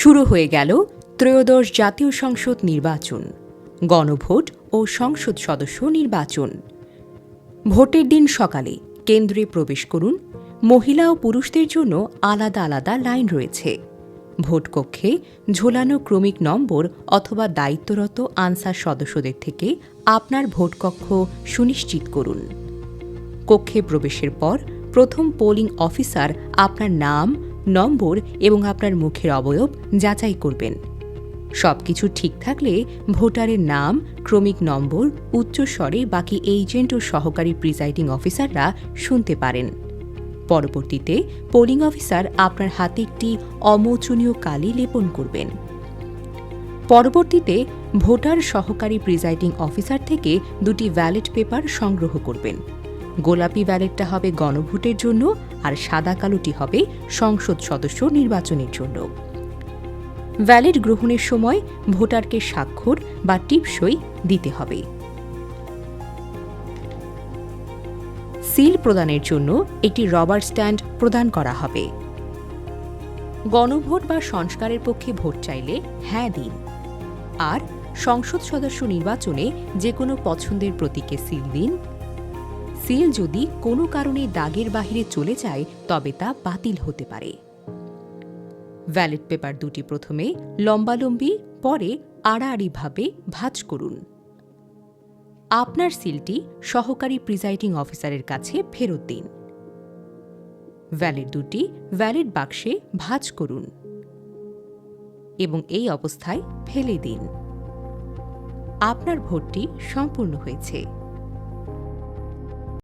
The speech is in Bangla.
শুরু হয়ে গেল ত্রয়োদশ জাতীয় সংসদ নির্বাচন, গণভোট ও সংসদ সদস্য নির্বাচন। ভোটের দিন সকালে কেন্দ্রে প্রবেশ করুন, মহিলা ও পুরুষদের জন্য আলাদা আলাদা লাইন রয়েছে। ভোটকক্ষে ঝোলানো ক্রমিক নম্বর অথবা দায়িত্বরত আনসার সদস্যদের থেকে আপনার ভোটকক্ষ সুনিশ্চিত করুন। কক্ষে প্রবেশের পর প্রথম পোলিং অফিসার আপনার নাম নম্বর এবং আপনার মুখের অবয়ব যাচাই করবেন। সব কিছু ঠিক থাকলে ভোটারের নাম, ক্রমিক নম্বর, উচ্চস্বরে বাকি এজেন্ট ও সহকারী প্রিজাইডিং অফিসাররা শুনতে পারেন। পরবর্তীতে পোলিং অফিসার আপনার হাতে একটি অমোচনীয় কালি লেপন করবেন। পরবর্তীতে ভোটার সহকারী প্রিজাইডিং অফিসার থেকে দুটি ব্যালট পেপার সংগ্রহ করবেন। গোলাপি ব্যালেটটা হবে গণভোটের জন্য আর সাদা কালোটি হবে সংসদ সদস্য নির্বাচনের জন্য। ব্যালেট গ্রহণের সময় ভোটারকে স্বাক্ষর বা টিপসই দিতে হবে। সিল প্রদানের জন্য একটি রবার স্ট্যান্ড প্রদান করা হবে। গণভোট বা সংস্কারের পক্ষে ভোট চাইলে হ্যাঁ দিন। আর সংসদ সদস্য নির্বাচনে যে কোনো পছন্দের প্রতীকে সিল দিন। সিল যদি কোনো কারণে দাগের বাহিরে চলে যায়, তবে তা বাতিল হতে পারে। ভ্যালেট পেপার দুটি প্রথমে লম্বালম্বি, পরে আড়াআড়িভাবে ভাঁজ করুন। আপনার সিলটি সহকারী প্রিজাইডিং অফিসারের কাছে ফেরত দিন। ভ্যালিড দুটি ভ্যালিড বাক্সে ভাঁজ করুন এবং এই অবস্থায় ফেলে দিন। আপনার ভোটটি সম্পূর্ণ হয়েছে।